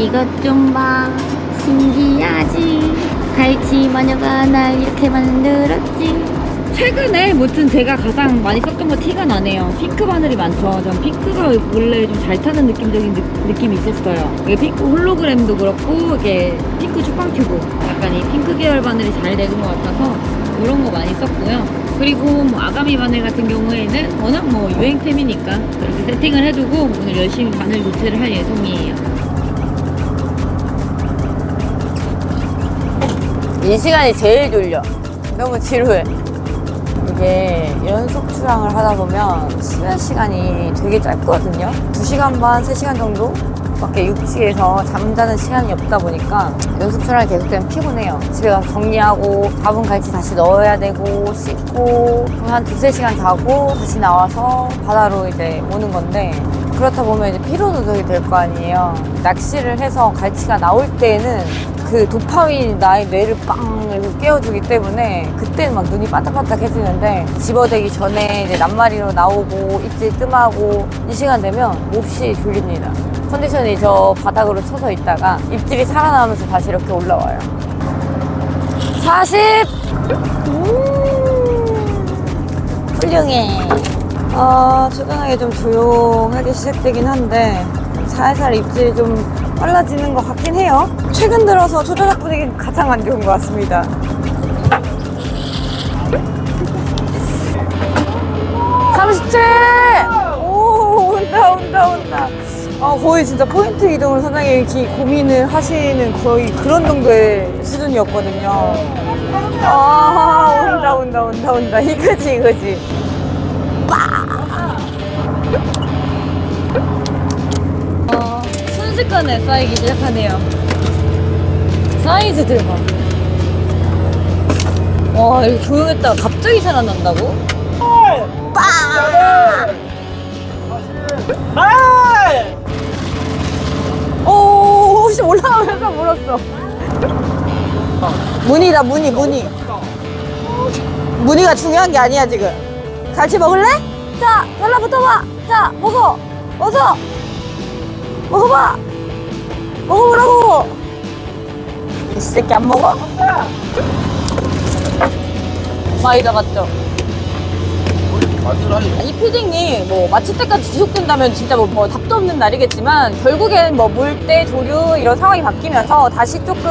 이것 좀 봐. 신기하지. 갈치 마녀가 날 이렇게 만들었지. 최근에 무튼 제가 가장 많이 썼던 거 티가 나네요. 핑크 바늘이 많죠. 전 핑크가 원래 좀 잘 타는 느낌적인 느, 느낌이 있었어요. 이게 핑크 홀로그램도 그렇고 이게 핑크 축방 튜브. 약간 이 핑크 계열 바늘이 잘 되는 것 같아서 그런 거 많이 썼고요. 그리고 뭐 아가미 바늘 같은 경우에는 워낙 뭐 유행템이니까 그렇게 세팅을 해두고 오늘 열심히 바늘 교체를 할 예정이에요 이 시간이 제일 졸려. 너무 지루해. 이게 연속 출항을 하다 보면 수면 시간이 되게 짧거든요. 2시간 반, 3시간 정도? 밖에 육지에서 잠자는 시간이 없다 보니까 연속 출항이 계속되면 피곤해요. 집에 가서 정리하고 밥은 갈치 다시 넣어야 되고 씻고 한 두세 시간 자고 다시 나와서 바다로 이제 오는 건데 그렇다 보면 이제 피로 누적이 될 거 아니에요. 낚시를 해서 갈치가 나올 때는 그 도파민이 나의 뇌를 빵 이렇게 깨워주기 때문에 그때는 막 눈이 반짝반짝해지는데 집어대기 전에 이제 낱마리로 나오고 입질 뜸하고 이 시간 되면 몹시 졸립니다. 컨디션이 저 바닥으로 쳐서 있다가 입질이 살아나면서 다시 이렇게 올라와요. 40! 음, 훌륭해. 아, 최근에 좀 조용하게 시작되긴 한데 살살 입질이 좀 빨라지는 것 같긴 해요. 최근 들어서 초저녁 분위기는 가장 안 좋은 것 같습니다. 삼십칠! 오, 온다, 온다, 온다. 아, 거의 진짜 포인트 이동을 기- 고민을 하시는 거의 그런 정도의 수준이었거든요. 아, 온다, 온다, 온다, 온다. 이거지, 이거지. 어, 순식간에 쌓이기 시작하네요. 사이즈 대박. 와, 이렇게 조용했다가 갑자기 살아난다고? 빵! 오, 혹시 올라가면서 물었어. 문이다, 문이, 문이. 문이가 중요한 게 아니야, 지금. 같이 먹을래? 자, 달라붙어봐. 자, 먹어. 어서. 먹어봐. 먹어보라고. 이 새끼 안 먹어? 많이 잡았죠? 이 피딩이 뭐 마칠 때까지 지속된다면 진짜 뭐, 뭐 답도 없는 날이겠지만 결국엔 뭐 물때 조류 이런 상황이 바뀌면서 다시 조금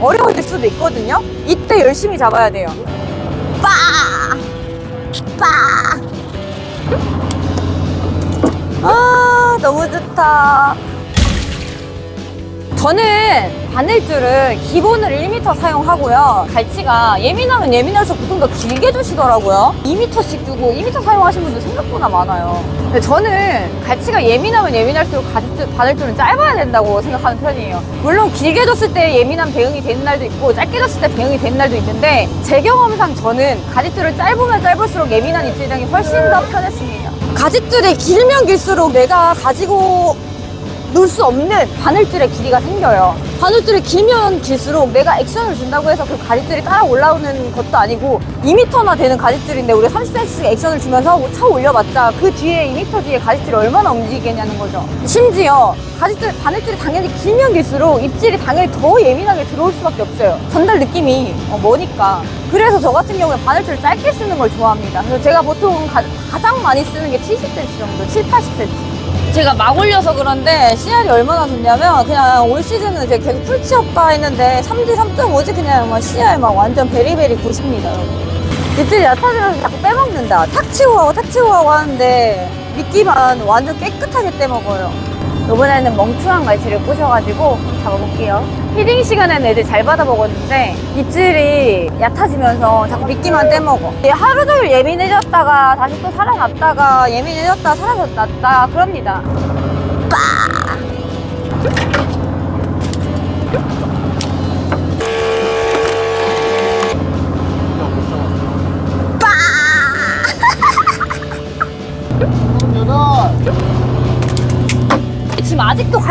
어려워질 수도 있거든요. 이때 열심히 잡아야 돼요. 빠! 빠! 아 너무 좋다. 저는 바늘줄을 기본을 1m 사용하고요. 갈치가 예민하면 예민할수록 보통 더 길게 주시더라고요. 2m씩 주고 2m 사용하신 분들 생각보다 많아요. 근데 저는 갈치가 예민하면 예민할수록 가지줄, 바늘줄은 짧아야 된다고 생각하는 편이에요. 물론 길게 줬을 때 예민한 대응이 되는 날도 있고 짧게 줬을 때 대응이 되는 날도 있는데 제 경험상 저는 가지줄을 짧으면 짧을수록 예민한 입질량이 훨씬 더 편했습니다. 가지줄이 길면 길수록 내가 가지고 놀수 없는 바늘줄의 길이가 생겨요. 바늘줄이 길면 길수록 내가 액션을 준다고 해서 그 가지줄이 따라 올라오는 것도 아니고 2m나 되는 가지줄인데 우리가 30cm씩 액션을 주면서 뭐 차 올려봤자 그 뒤에 2m 뒤에 가지줄이 얼마나 움직이겠냐는 거죠. 심지어 가지줄, 바늘줄이 당연히 길면 길수록 입질이 당연히 더 예민하게 들어올 수밖에 없어요. 전달 느낌이 어, 뭐니까. 그래서 저 같은 경우에 바늘줄을 짧게 쓰는 걸 좋아합니다. 그래서 제가 보통 가, 가장 많이 쓰는 게 70cm 정도, 7, 80cm. 제가 막 올려서 그런데 씨알이 얼마나 좋냐면 그냥 올 시즌은 제가 계속 풀치업가 했는데 3D 3.5지 그냥 막 씨알 막 완전 베리베리 여러분. 입질이 얕아지면서 자꾸 빼먹는다. 탁 치고 하고 탁 치고 하고 하는데 미끼만 완전 깨끗하게 떼먹어요 이번에는 멍청한 갈치를 꼬셔가지고 잡아볼게요. 피딩 시간에는 애들 잘 받아 먹었는데 입질이 얕아지면서 자꾸 미끼만 떼먹어. 하루 종일 예민해졌다가 다시 또 살아났다가 예민해졌다 살아났다 그럽니다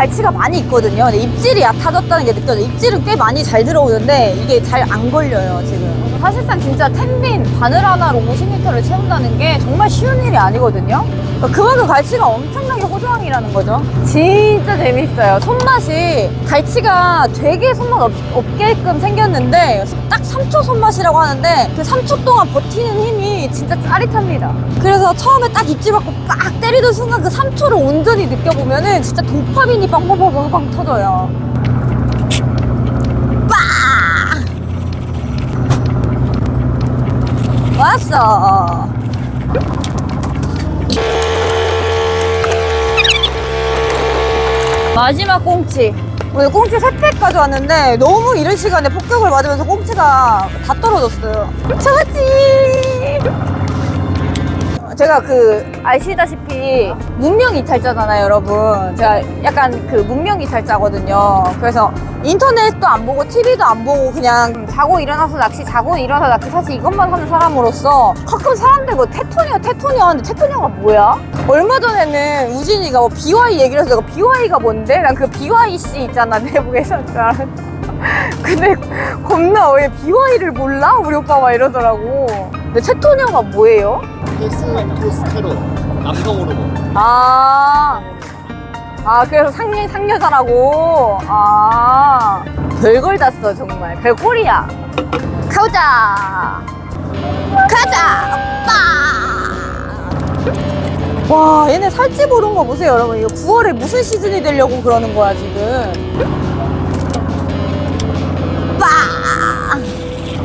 갈치가 많이 있거든요. 입질이 얕아졌다는 게 느껴져요. 입질은 꽤 많이 잘 들어오는데 이게 잘 안 걸려요, 지금. 사실상 진짜 텐빈 바늘 하나로 50m를 채운다는 게 정말 쉬운 일이 아니거든요. 그러니까 그만큼 갈치가 엄청나게 호주왕이라는 거죠. 진짜 재밌어요. 손맛이 갈치가 되게 손맛 없, 없게끔 생겼는데 딱 3초 손맛이라고 하는데 그 3초 동안 버티는 힘이 진짜 짜릿합니다. 그래서 처음에 딱 입질 받고 빡 때리던 순간 그 3초를 온전히 느껴보면은 진짜 도파민이 빵빵빵빵 터져요. 왔어. 마지막 꽁치. 오늘 꽁치 세팩 가져왔는데 너무 이른 시간에 폭격을 맞으면서 꽁치가 다 떨어졌어요. 잡았지! 제가 그 아시다시피 문명 이탈자잖아요, 여러분. 제가 약간 그 문명 이탈자거든요. 그래서 인터넷도 안 보고 TV도 안 보고 그냥 자고 일어나서 낚시, 자고 일어나서 낚시 사실 이것만 하는 사람으로서 가끔 사람들 뭐 테토니아, 테토니아 하는데 테토니아가 뭐야? 얼마 전에는 우진이가 뭐 BY 얘기를 해서 내가 BY가 뭔데? 난 그 BYC 있잖아, 내부에서. 근데 겁나 왜 BY를 몰라? 우리 오빠가 막 이러더라고. 근데 테토니아가 뭐예요? 테스토스테론 남성 호르몬 아, 아 그래서 상녀 상여자라고. 아, 별걸 다써 정말 별꼴이야. 가보자. 가자. 빠. 와, 얘네 살집 오른 거 보세요, 여러분. 이거 9월에 무슨 시즌이 되려고 그러는 거야 지금.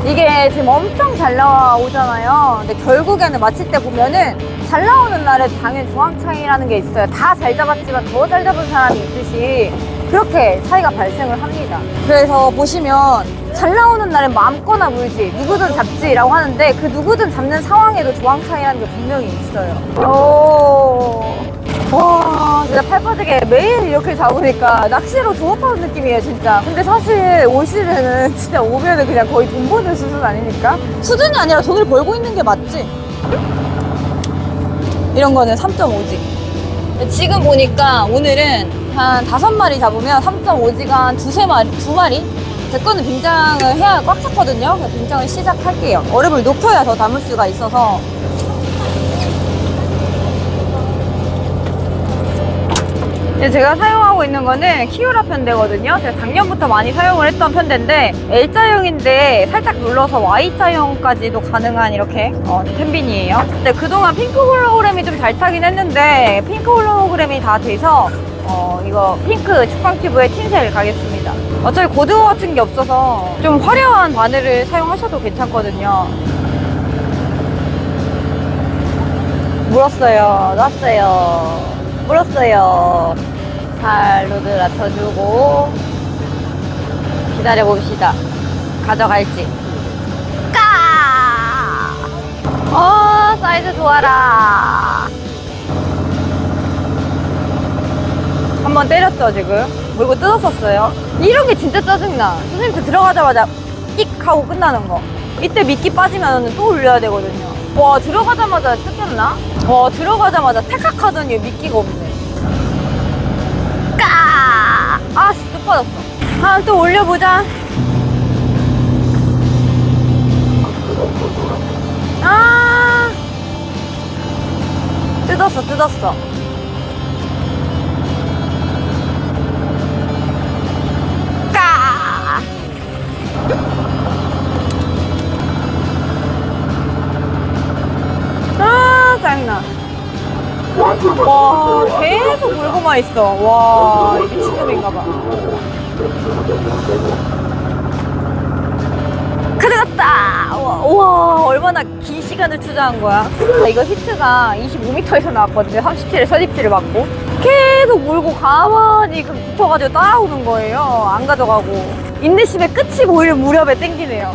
이게 지금 엄청 잘 나오잖아요. 근데 결국에는 마칠 때 보면은 잘 나오는 날에 당연 중앙 차이라는 게 있어요. 다 잘 잡았지만 더 잘 잡은 사람이 있듯이 그렇게 차이가 발생을 합니다. 그래서 보시면 잘 나오는 날엔 마음껏나 물지 누구든 잡지라고 하는데 그 누구든 잡는 상황에도 조항차이라는 게 분명히 있어요. 오. 와, 진짜 팔 빠지게 매일 이렇게 잡으니까 낚시로 조업하는 느낌이에요, 진짜. 근데 사실 올 시즌은 진짜 오면은 그냥 거의 돈 버는 수준 아니니까? 수준이 아니라 돈을 벌고 있는 게 맞지? 이런 거는 3.5지. 지금 보니까 오늘은 한 다섯 마리 잡으면 3.5지가 한 두세 마리, 두 마리? 제 거는 빙장을 해야 꽉 찼거든요. 빙장을 시작할게요. 얼음을 녹여야 더 담을 수가 있어서. 제가 사용하고 있는 거는 키우라 편대거든요. 제가 작년부터 많이 사용을 했던 편대인데 L자형인데 살짝 눌러서 Y자형까지도 가능한 이렇게 어, 텐빈이에요. 근데 그동안 핑크 홀로그램이 좀 잘 타긴 했는데 핑크 홀로그램이 다 돼서 어, 이거 핑크 축광 튜브에 틴셀 가겠습니다. 어차피 고등어 같은 게 없어서 좀 화려한 바늘을 사용하셔도 괜찮거든요. 물었어요. 놨어요. 물었어요. 잘 로드 낮춰주고 기다려 봅시다. 가져갈지. 까! 어, 사이즈 좋아라. 한번 때렸죠, 지금? 물고 뜯었었어요. 이런 게 진짜 짜증나. 선생님들 들어가자마자 띡 하고 끝나는 거. 이때 미끼 빠지면 또 올려야 되거든요. 와, 들어가자마자 뜯겼나? 와, 들어가자마자 택학 하더니 미끼가 없네. 아, 씨, 또 빠졌어. 아, 또 올려보자. 아! 뜯었어, 뜯었어. 와, 계속 물고만 있어. 와, 이 미친놈인가봐. 가져갔다! 와, 우와, 얼마나 긴 시간을 투자한 거야. 아, 이거 히트가 25m에서 나왔거든요. 37에 서집지를 맞고. 계속 물고 가만히 그 붙어가지고 따라오는 거예요. 안 가져가고. 인내심의 끝이 보일 무렵에 땡기네요.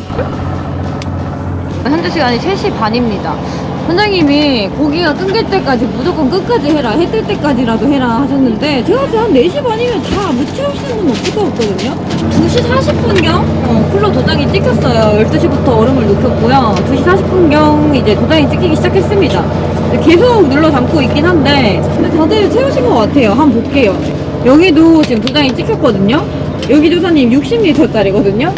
현재 시간이 3시 반입니다. 선장님이 고기가 끊길 때까지 무조건 끝까지 해라. 해 뜰 때까지라도 해라 하셨는데 제가 봤을 때 한 4시 반이면 다 무채우시는 분 없을 것 같거든요. 2시 40분경 어, 쿨러 도장이 찍혔어요. 12시부터 얼음을 녹였고요. 2시 40분경 이제 도장이 찍히기 시작했습니다. 계속 눌러 담고 있긴 한데 다들 채우신 것 같아요. 한번 볼게요. 여기도 지금 도장이 찍혔거든요. 여기 조사님 60리터짜리거든요.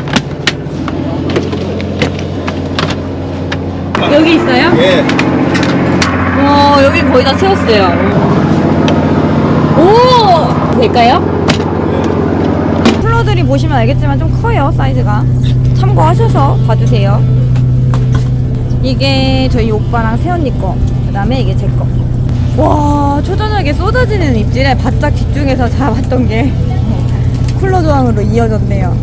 여기 있어요? 예. 와 여기 거의 다 채웠어요. 오 될까요? 쿨러들이 보시면 알겠지만 좀 커요 사이즈가 참고하셔서 봐주세요 이게 저희 오빠랑 새언니 거 그 다음에 이게 제 거 와 초저녁에 쏟아지는 입질에 바짝 집중해서 잡았던 게 쿨러 조항으로 이어졌네요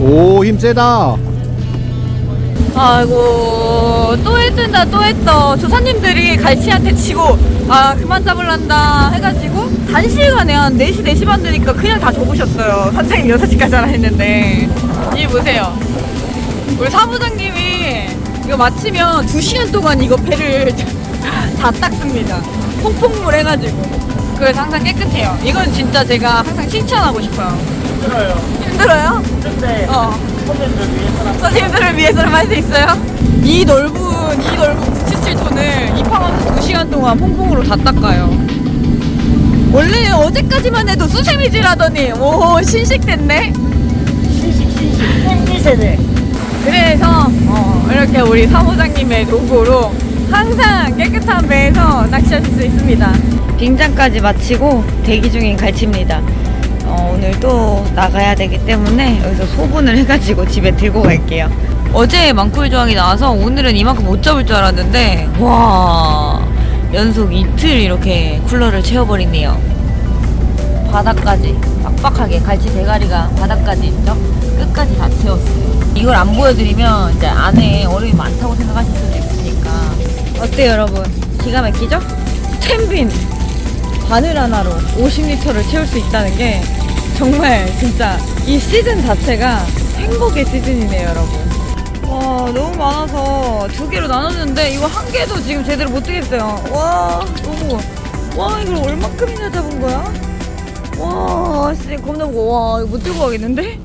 오, 힘 세다. 아이고 또 해뜬다 또 했어. 조사님들이 갈치한테 치고 아 그만 잡을란다 해가지고 단시간에 한 4시 4시 반 되니까 그냥 다 접으셨어요. 선생님 6시까지 하라 했는데. 이 보세요. 우리 사무장님이 이거 마치면 2시간 동안 이거 배를 다 닦습니다. 퐁퐁물 해가지고. 그래서 항상 깨끗해요. 이건 진짜 제가 항상 칭찬하고 싶어요. 힘들어요 힘들어요? 근데 어. 선생님들 위해서는 선생님들을 위해서는 할수 있어요? 이 넓은 이 넓은 977톤을 입항하면서 2시간 동안 퐁퐁으로 다 닦아요. 원래 어제까지만 해도 수세미질 하더니 오 신식됐네. 신식 신식. MZ 세대 그래서 어, 이렇게 우리 사무장님의 노고로 항상 깨끗한 배에서 낚시하실 수 있습니다. 빙장까지 마치고 대기 중인 갈치입니다. 어, 오늘 또 나가야 되기 때문에 여기서 소분을 해가지고 집에 들고 갈게요. 어제 망쿨 조항이 나와서 오늘은 이만큼 못 잡을 줄 알았는데 와 연속 이틀 이렇게 쿨러를 채워버리네요. 바닥까지 빡빡하게 갈치 대가리가 바닥까지 있죠? 끝까지 다 채웠어요. 이걸 안 보여드리면 이제 안에 얼음이 많다고 생각하실 수도 있으니까 어때요 여러분? 기가 막히죠? 템빈 바늘 하나로 50리터를 채울 수 있다는 게 정말 진짜 이 시즌 자체가 행복의 시즌이네요, 여러분. 와, 너무 많아서 두 개로 나눴는데 이거 한 개도 지금 제대로 못 뜨겠어요. 와, 너무. 와, 이걸 얼마큼이나 잡은 거야? 와, 진짜 겁나 무거워. 와, 이거 못 들고 가겠는데?